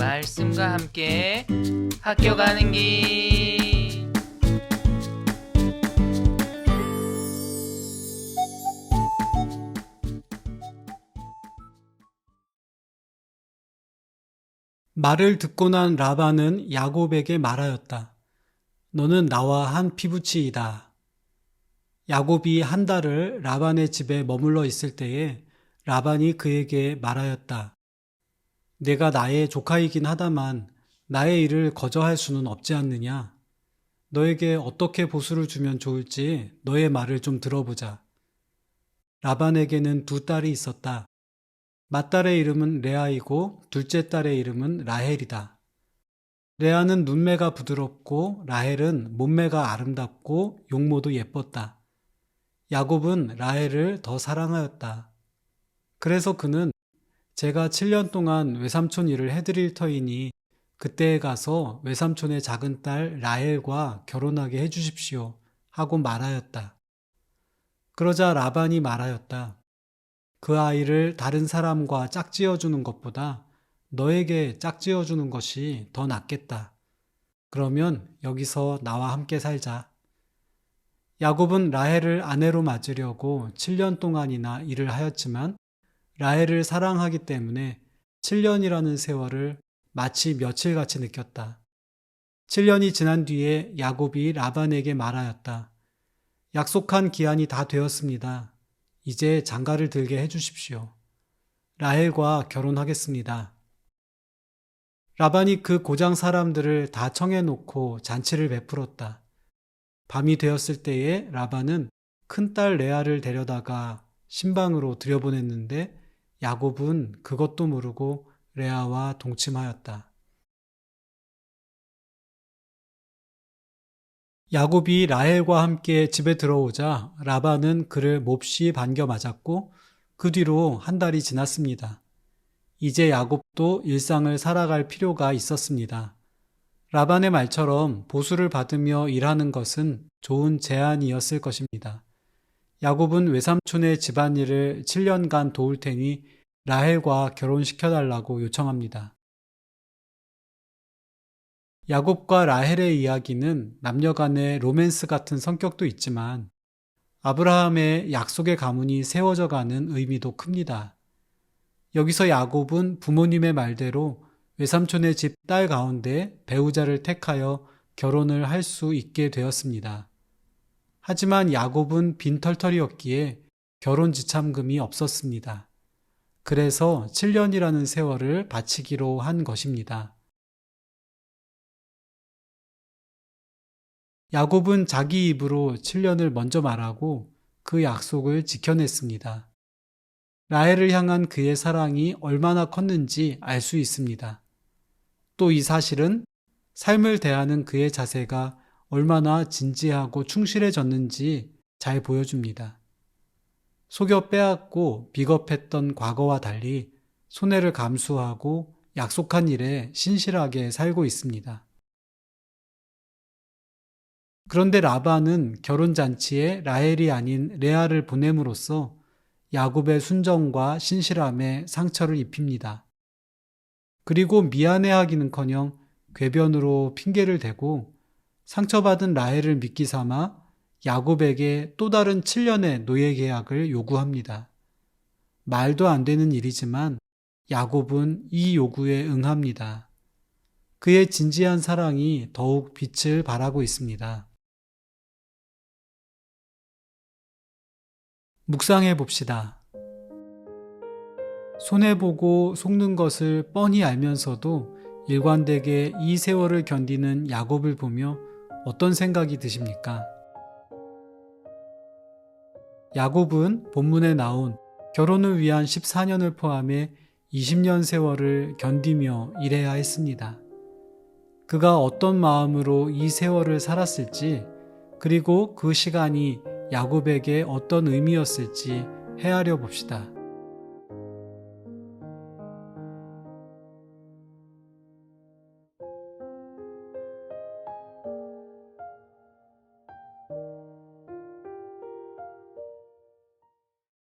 말씀과 함께 학교 가는 길. 말을 듣고 난 라반은 야곱에게 말하였다. 너는 나와 한 피부치이다. 야곱이 한 달을 라반의 집에 머물러 있을 때에 라반이 그에게 말하였다. 내가 나의 조카이긴 하다만 나의 일을 거저할 수는 없지 않느냐? 너에게 어떻게 보수를 주면 좋을지 너의 말을 좀 들어보자. 라반에게는 두 딸이 있었다. 맏딸의 이름은 레아이고 둘째 딸의 이름은 라헬이다. 레아는 눈매가 부드럽고 라헬은 몸매가 아름답고 용모도 예뻤다. 야곱은 라헬을 더 사랑하였다. 그래서 그는 제가 7년 동안 외삼촌 일을 해드릴 터이니 그때에 가서 외삼촌의 작은 딸 라헬과 결혼하게 해주십시오 하고 말하였다. 그러자 라반이 말하였다. 그 아이를 다른 사람과 짝지어 주는 것보다 너에게 짝지어 주는 것이 더 낫겠다. 그러면 여기서 나와 함께 살자. 야곱은 라헬을 아내로 맞으려고 7년 동안이나 일을 하였지만 라헬을 사랑하기 때문에 7년이라는 세월을 마치 며칠같이 느꼈다. 7년이 지난 뒤에 야곱이 라반에게 말하였다. 약속한 기한이 다 되었습니다. 이제 장가를 들게 해주십시오. 라헬과 결혼하겠습니다. 라반이 그 고장 사람들을 다 청해놓고 잔치를 베풀었다. 밤이 되었을 때에 라반은 큰딸 레아를 데려다가 신방으로 들여보냈는데 야곱은 그것도 모르고 레아와 동침하였다. 야곱이 라헬과 함께 집에 들어오자 라반은 그를 몹시 반겨 맞았고 그 뒤로 한 달이 지났습니다. 이제 야곱도 일상을 살아갈 필요가 있었습니다. 라반의 말처럼 보수를 받으며 일하는 것은 좋은 제안이었을 것입니다. 야곱은 외삼촌의 집안일을 7년간 도울 테니 라헬과 결혼시켜달라고 요청합니다. 야곱과 라헬의 이야기는 남녀 간의 로맨스 같은 성격도 있지만 아브라함의 약속의 가문이 세워져 가는 의미도 큽니다. 여기서 야곱은 부모님의 말대로 외삼촌의 집 딸 가운데 배우자를 택하여 결혼을 할 수 있게 되었습니다. 하지만 야곱은 빈털털이었기에 결혼 지참금이 없었습니다. 그래서 7년이라는 세월을 바치기로 한 것입니다. 야곱은 자기 입으로 7년을 먼저 말하고 그 약속을 지켜냈습니다. 라헬을 향한 그의 사랑이 얼마나 컸는지 알 수 있습니다. 또 이 사실은 삶을 대하는 그의 자세가 얼마나 진지하고 충실해졌는지 잘 보여줍니다. 속여 빼앗고 비겁했던 과거와 달리 손해를 감수하고 약속한 일에 신실하게 살고 있습니다. 그런데 라반은 결혼잔치에 라헬이 아닌 레아를 보냄으로써 야곱의 순정과 신실함에 상처를 입힙니다. 그리고 미안해하기는커녕 궤변으로 핑계를 대고 상처받은 라헬을 미끼 삼아 야곱에게 또 다른 7년의 노예 계약을 요구합니다. 말도 안 되는 일이지만 야곱은 이 요구에 응합니다. 그의 진지한 사랑이 더욱 빛을 발하고 있습니다. 묵상해 봅시다. 손해보고 속는 것을 뻔히 알면서도 일관되게 이 세월을 견디는 야곱을 보며 어떤 생각이 드십니까? 야곱은 본문에 나온 결혼을 위한 14년을 포함해 20년 세월을 견디며 일해야 했습니다. 그가 어떤 마음으로 이 세월을 살았을지, 그리고 그 시간이 야곱에게 어떤 의미였을지 헤아려 봅시다.